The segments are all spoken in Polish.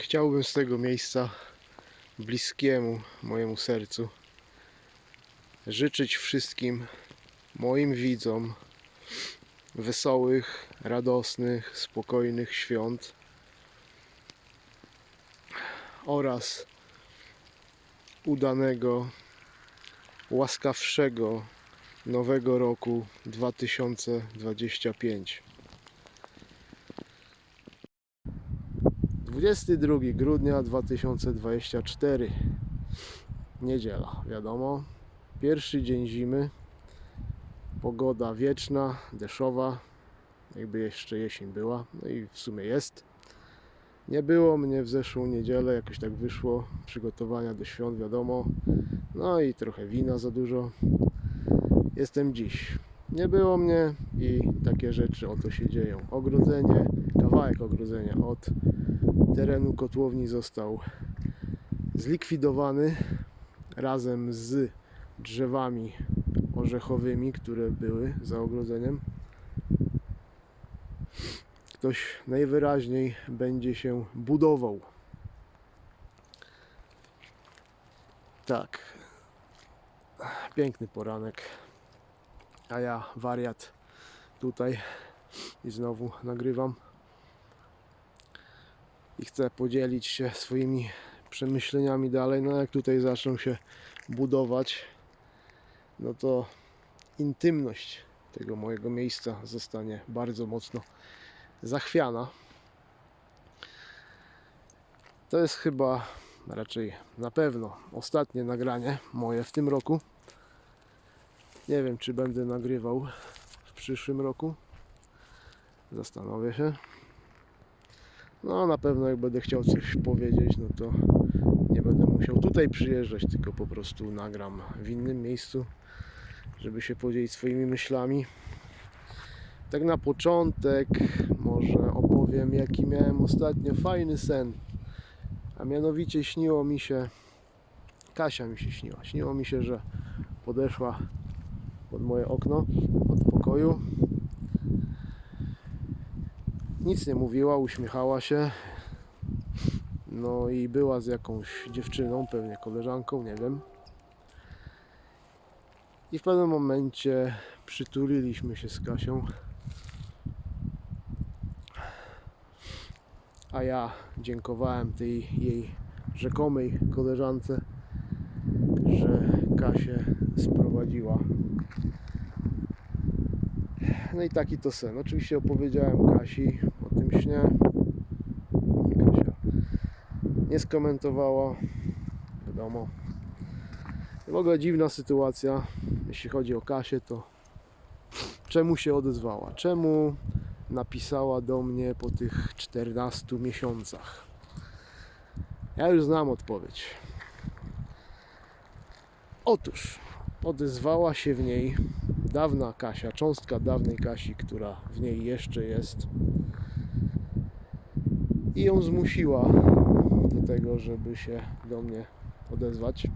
Chciałbym z tego miejsca bliskiemu mojemu sercu życzyć wszystkim moim widzom wesołych, radosnych, spokojnych świąt oraz udanego, łaskawszego nowego roku 2025. 22 grudnia 2024 Niedziela, wiadomo. Pierwszy dzień zimy. Pogoda wieczna, deszczowa. Jakby jeszcze jesień była. No i w sumie jest. Nie było mnie w zeszłą niedzielę, jakoś tak wyszło. Przygotowania do świąt, wiadomo. No i trochę wina za dużo. Jestem dziś. Nie było mnie i takie rzeczy oto się dzieją. Ogrodzenie, kawałek ogrodzenia od terenu kotłowni został zlikwidowany razem z drzewami orzechowymi, które były za ogrodzeniem. Ktoś najwyraźniej będzie się budował. Tak. Piękny poranek. A ja wariat tutaj i znowu nagrywam i chcę podzielić się swoimi przemyśleniami dalej. No jak tutaj zaczną się budować, no to intymność tego mojego miejsca zostanie bardzo mocno zachwiana. To jest chyba raczej na pewno ostatnie nagranie moje w tym roku. Nie wiem, czy będę nagrywał w przyszłym roku. Zastanowię się. No na pewno jak będę chciał coś powiedzieć, no to nie będę musiał tutaj przyjeżdżać, tylko po prostu nagram w innym miejscu, żeby się podzielić swoimi myślami. Tak na początek może opowiem jaki miałem ostatnio fajny sen. A mianowicie śniło mi się, Kasia mi się śniła. Śniło mi się, że podeszła pod moje okno od pokoju nic nie mówiła, uśmiechała się. No i była z jakąś dziewczyną, pewnie koleżanką, nie wiem. I w pewnym momencie przytuliliśmy się z Kasią. A ja dziękowałem tej jej rzekomej koleżance, że Kasię sprowadziła no i taki to sen. Oczywiście opowiedziałem Kasi o tym śnie. Kasia nie skomentowała. Wiadomo. W ogóle dziwna sytuacja, jeśli chodzi o Kasię, to czemu się odezwała? Czemu napisała do mnie po tych 14 miesiącach? Ja już znam odpowiedź. Otóż odezwała się w niej dawna Kasia, cząstka dawnej Kasi, która w niej jeszcze jest. I ją zmusiła do tego, żeby się do mnie odezwać.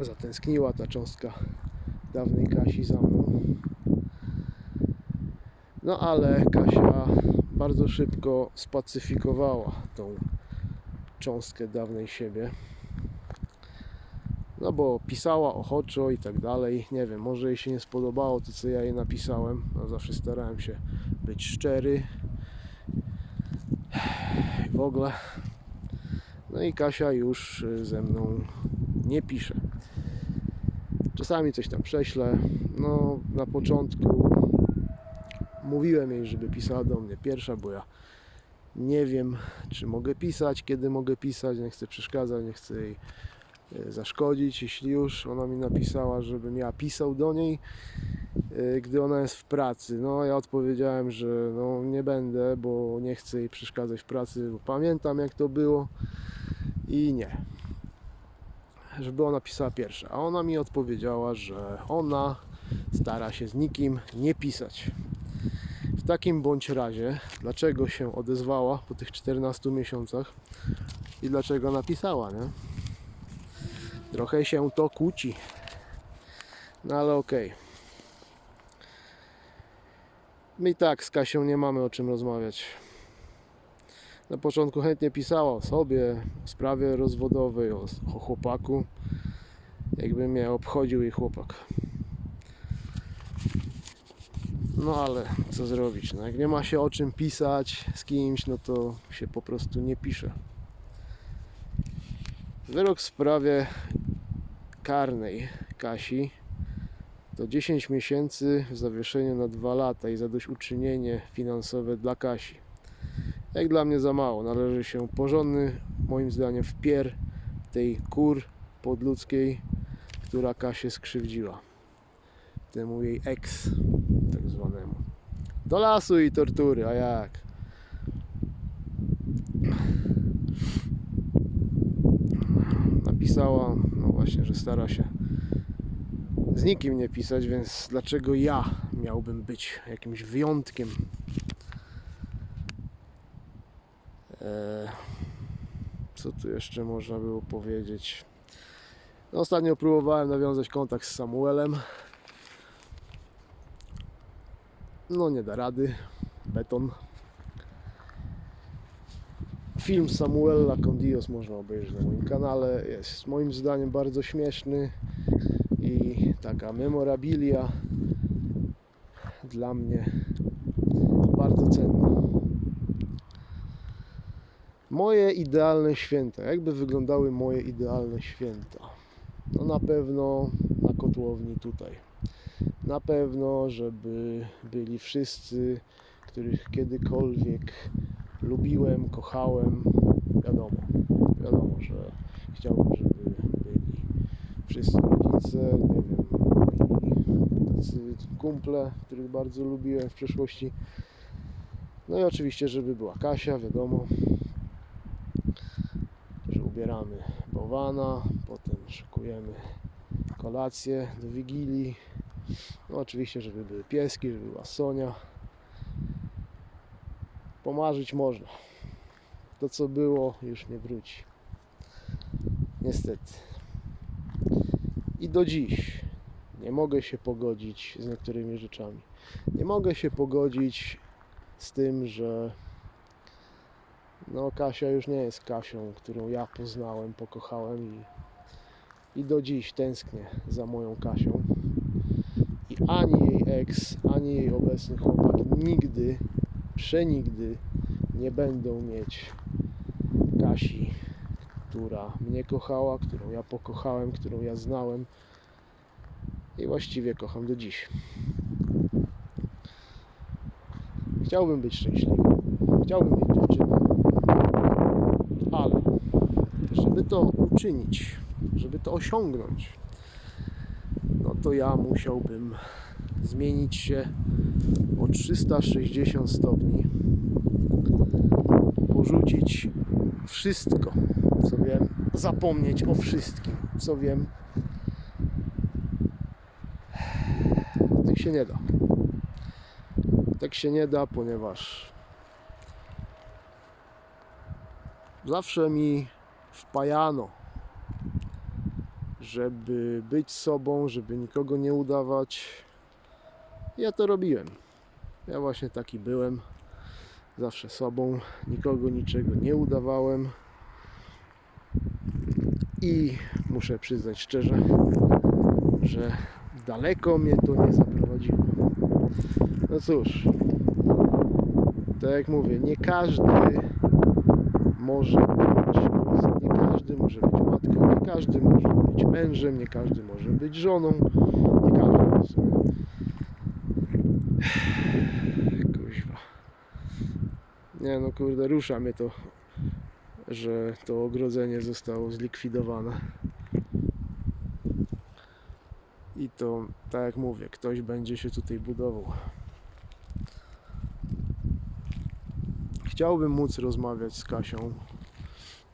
Zatęskniła ta cząstka dawnej Kasi za mną. No ale Kasia bardzo szybko spacyfikowała tą cząstkę dawnej siebie. No bo pisała ochoczo i tak dalej. Nie wiem, może jej się nie spodobało to, co ja jej napisałem. No, zawsze starałem się być szczery. W ogóle. No i Kasia już y, ze mną nie pisze. Czasami coś tam prześlę. No, na początku mówiłem jej, żeby pisała do mnie pierwsza, bo ja nie wiem, czy mogę pisać, kiedy mogę pisać. Nie chcę przeszkadzać, nie chcę jej zaszkodzić, jeśli już ona mi napisała, żebym ja pisał do niej, e, gdy ona jest w pracy. No ja odpowiedziałem, że no, nie będę, bo nie chcę jej przeszkadzać w pracy, bo pamiętam jak to było i nie. Żeby ona pisała pierwsza. A ona mi odpowiedziała, że ona stara się z nikim nie pisać. W takim bądź razie, dlaczego się odezwała po tych 14 miesiącach i dlaczego napisała, nie? Trochę się to kłóci. No ale okej. My i tak z Kasią nie mamy o czym rozmawiać. Na początku chętnie pisała o sobie, o sprawie rozwodowej, o, o chłopaku. Jakby mnie obchodził jej chłopak. No ale co zrobić? No, jak nie ma się o czym pisać z kimś, no to się po prostu nie pisze. Wyrok w sprawie karnej Kasi to 10 miesięcy w zawieszeniu na 2 lata i zadośćuczynienie finansowe dla Kasi. Jak dla mnie za mało, należy się porządny, moim zdaniem, wpier tej kur podludzkiej, która Kasię skrzywdziła. Temu jej ex, tak zwanemu. Do lasu i tortury, a jak? Napisała, no właśnie, że stara się z nikim nie pisać, więc dlaczego ja miałbym być jakimś wyjątkiem? Eee, co tu jeszcze można było powiedzieć? No, ostatnio próbowałem nawiązać kontakt z Samuelem. No nie da rady. Beton. Film Samuela Condios można obejrzeć na moim kanale. Jest moim zdaniem bardzo śmieszny i taka memorabilia dla mnie bardzo cenna. Moje idealne święta. Jakby wyglądały moje idealne święta? No na pewno na kotłowni tutaj. Na pewno, żeby byli wszyscy, których kiedykolwiek lubiłem, kochałem. Wiadomo, wiadomo, że chciałbym, żeby byli wszyscy rodzice, nie wiem, tacy kumple, których bardzo lubiłem w przeszłości. No i oczywiście, żeby była Kasia, wiadomo, że ubieramy bałwana, potem szykujemy kolację do Wigilii. No oczywiście, żeby były pieski, żeby była Sonia. Pomarzyć można. To co było już nie wróci. Niestety. I do dziś nie mogę się pogodzić z niektórymi rzeczami. Nie mogę się pogodzić z tym, że no Kasia już nie jest Kasią, którą ja poznałem, pokochałem i, i do dziś tęsknię za moją Kasią. I ani jej ex, ani jej obecny chłopak nigdy, przenigdy nie będą mieć Kasi, która mnie kochała, którą ja pokochałem, którą ja znałem i właściwie kocham do dziś. Chciałbym być szczęśliwy. Chciałbym mieć dziewczynę. Ale żeby to uczynić, żeby to osiągnąć, no to ja musiałbym zmienić się o 360 stopni, porzucić wszystko, co wiem, zapomnieć o wszystkim, co wiem. Tak się nie da. Tak się nie da, ponieważ zawsze mi wpajano, żeby być sobą, żeby nikogo nie udawać. Ja to robiłem. Ja właśnie taki byłem. Zawsze sobą, nikogo niczego nie udawałem. I muszę przyznać szczerze, że daleko mnie to nie zaprowadziło. No cóż, tak jak mówię, nie każdy może być nie każdy może być matką, nie każdy może być mężem, nie każdy może być żoną, nie każdy. Kuźwa. Nie no kurde, rusza mnie to, że to ogrodzenie zostało zlikwidowane. I to, tak jak mówię, ktoś będzie się tutaj budował. Chciałbym móc rozmawiać z Kasią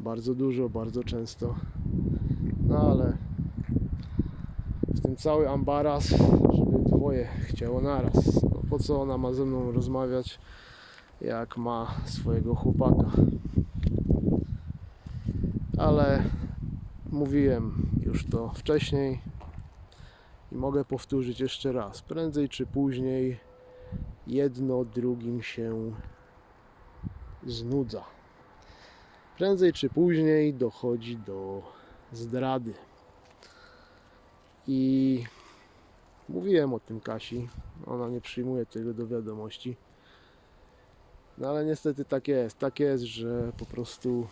bardzo dużo, bardzo często. No ale w tym cały ambaras, żeby dwoje chciało naraz. Po co ona ma ze mną rozmawiać, jak ma swojego chłopaka. Ale mówiłem już to wcześniej i mogę powtórzyć jeszcze raz. Prędzej czy później jedno drugim się znudza. prędzej czy później dochodzi do zdrady. I mówiłem o tym Kasi, ona nie przyjmuje tego do wiadomości. No ale niestety tak jest. Tak jest, że po prostu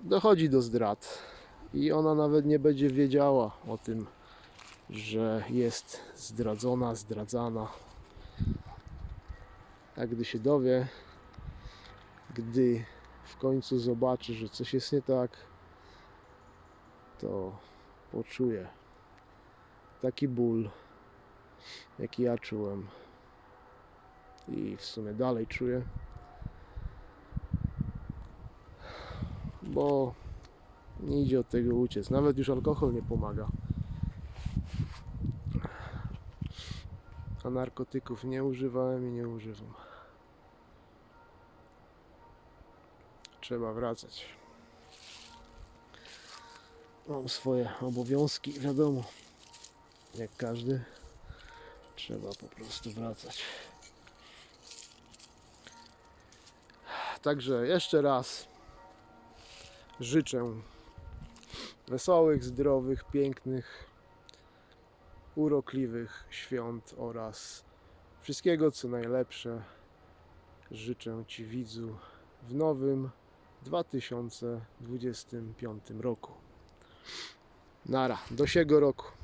dochodzi do zdrad. I ona nawet nie będzie wiedziała o tym, że jest zdradzona, zdradzana. A gdy się dowie, gdy w końcu zobaczy, że coś jest nie tak, to poczuje taki ból, jaki ja czułem i w sumie dalej czuję, bo nie idzie od tego uciec. Nawet już alkohol nie pomaga. A narkotyków nie używałem i nie używam. Trzeba wracać. Mam swoje obowiązki, wiadomo. Jak każdy. Trzeba po prostu wracać. Także jeszcze raz życzę wesołych, zdrowych, pięknych, urokliwych świąt oraz wszystkiego co najlepsze. Życzę Ci widzu w nowym 2025 roku. Nara, do siego roku.